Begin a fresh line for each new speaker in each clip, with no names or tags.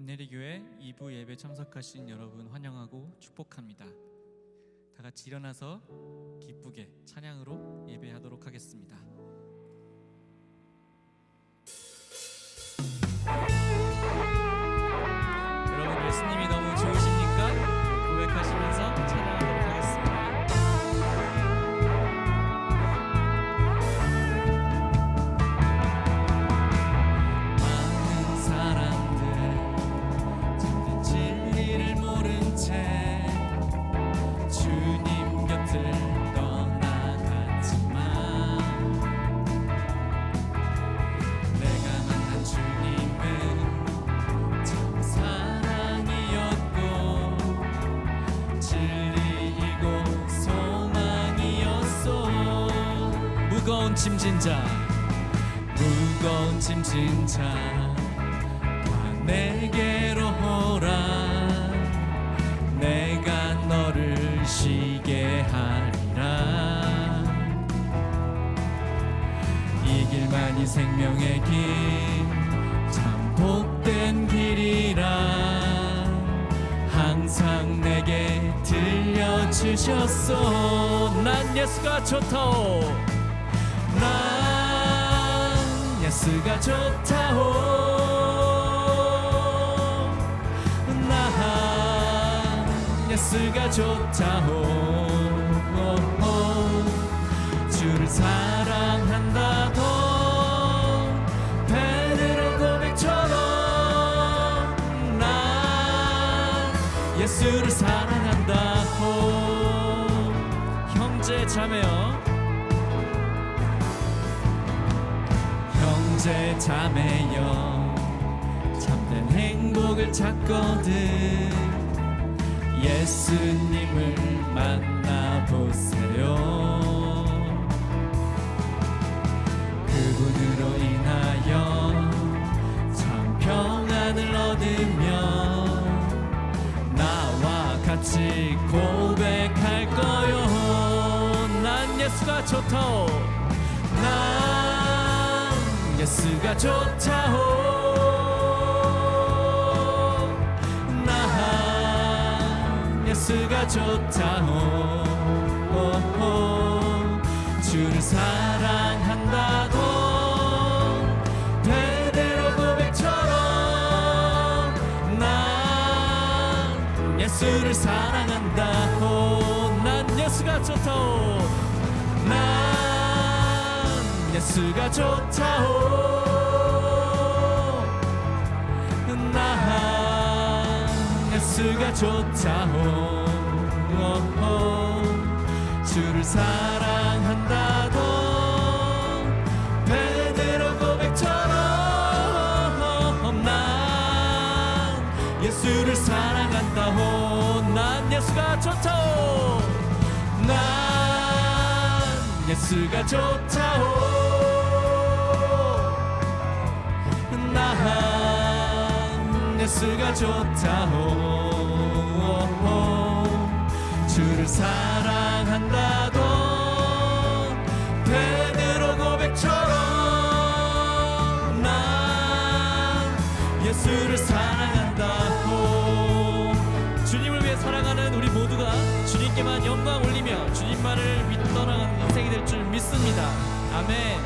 빛내리교회 2부 예배 참석하신 여러분 환영하고 축복합니다. 다 같이 일어나서 기쁘게 찬양으로 예배하도록 하겠습니다. 무거운 짐진 자 무거운 짐진 자 다 내게로 오라. 내가 너를 쉬게 하리라. 이 길만이 생명의 길 참 복된 길이라. 항상 내게 들려주셨소. 난 예수가 좋다오 예수가 좋다오. 난 예수가 좋다오. 주를 사랑한다고. 베드로 고백처럼 난 예수를 사랑한다고. 형제 자매여 형제 자매여 참된 행복을 찾거든. 예수님을 만나보세요. 그분으로 인하여 참 평안을 얻으며 나와 같이 고백할 거요. 난 예수가 좋다오. 난 예수가 좋다오. 난 예수가 좋다오. 주를 사랑한다고 베드로 고백처럼 난 예수를 사랑한다고. 난 예수가 좋다오. 난 예수가 좋다오. 난 예수가 좋다오. 주를 사랑한다고. 베드로 고백처럼. 난 예수를 사랑한다고 난 예수가 좋다오. 난 예수가 좋다오 난 예수가 좋다오. 주를 사랑한다고 베드로 고백처럼 난 예수를 사랑한다고. 주님을 위해 사랑하는 우리 모두가 주님께만 영광 올리며 주님만을 믿 떠나가는 인생이 될 줄 믿습니다. 아멘.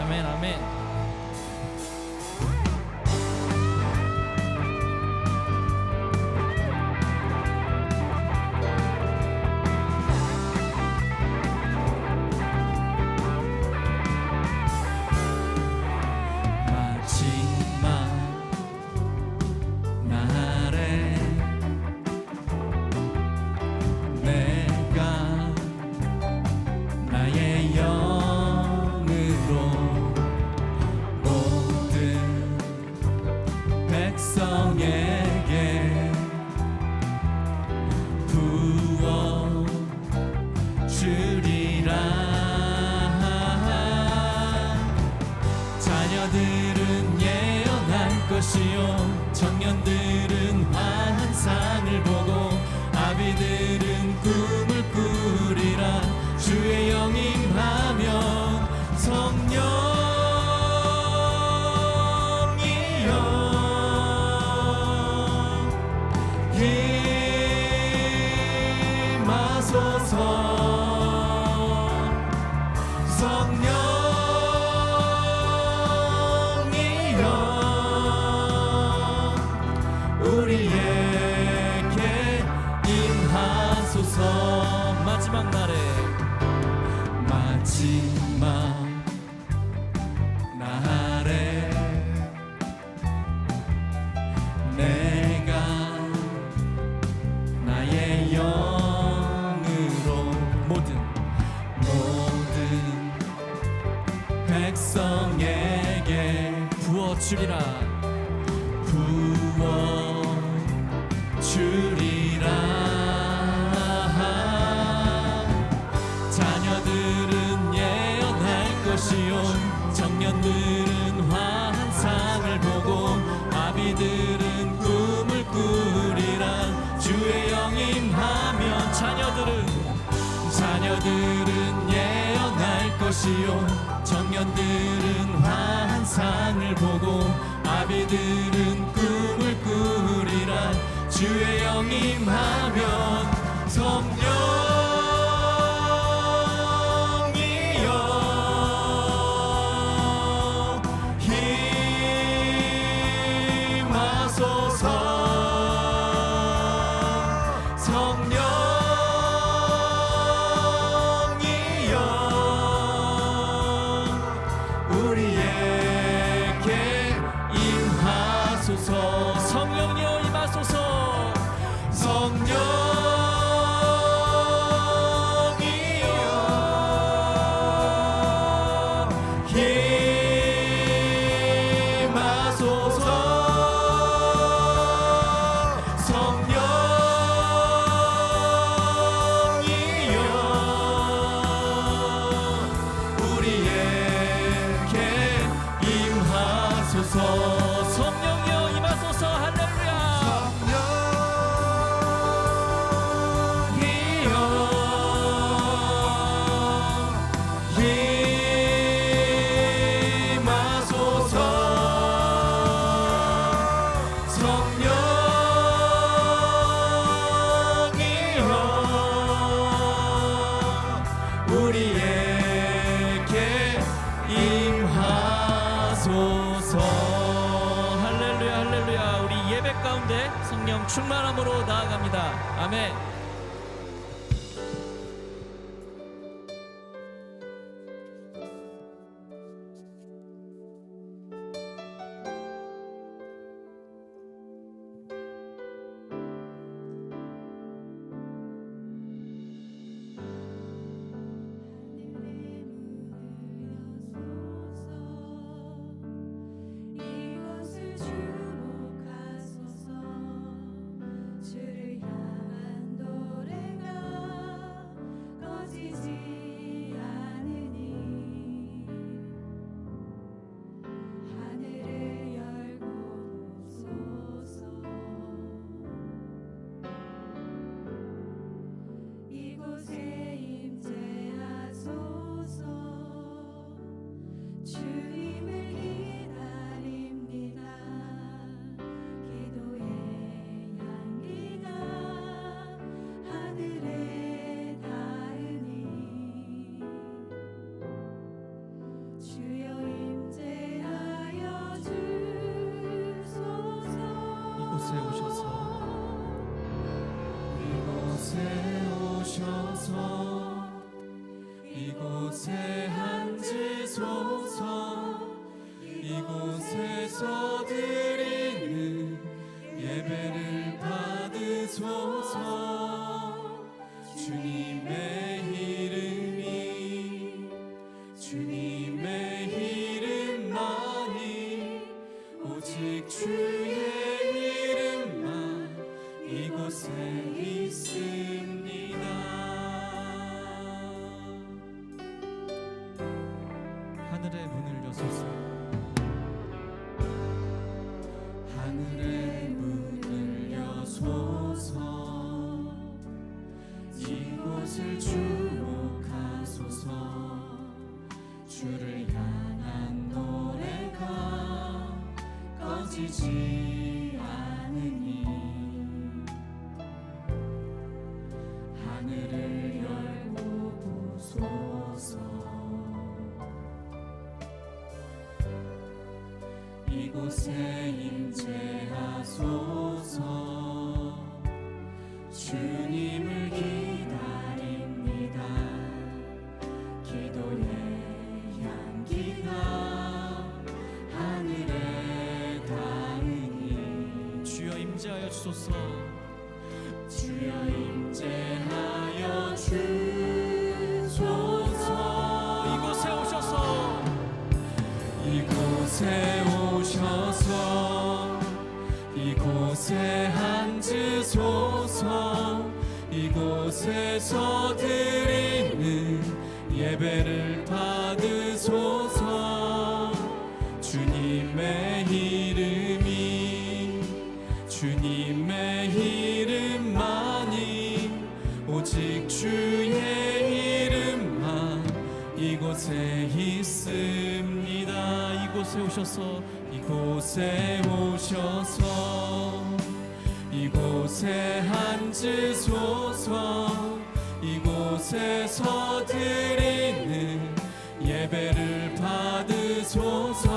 아멘 아멘 주리라. 구원 주리라. 자녀들은 예언할 것이요. 청년들은 환상을 보고 아비들은 꿈을 꾸리라. 주의 영임하면 자녀들은 자녀들은 예언할 것이요. 청년들은 산을 보고 아비들은 꿈을 꾸리라. 주의 영임하면 성령 Amen.
이곳에서
드리는 그 예배를 받으소서. 주님의 이름이 주님의 이름만이 오직 주의 이름만 이곳에 있습니다. 하늘의 문을 여소서 주옵소서. 주여 임재하여 주소서. 이곳에 오셔서. 이곳에 오셔서. 이곳에 앉으소서. 이곳에서 드리는 예배를 받 이곳에 오셔서 이곳에 오셔서 이곳에 앉으소서 이곳에 서 드리는 예배를 받으소서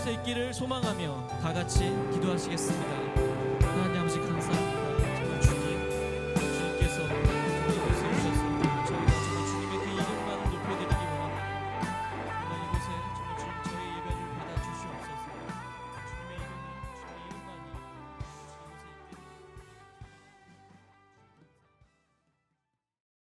곳에 있기를 소망하며 다 같이 기도하시겠습니다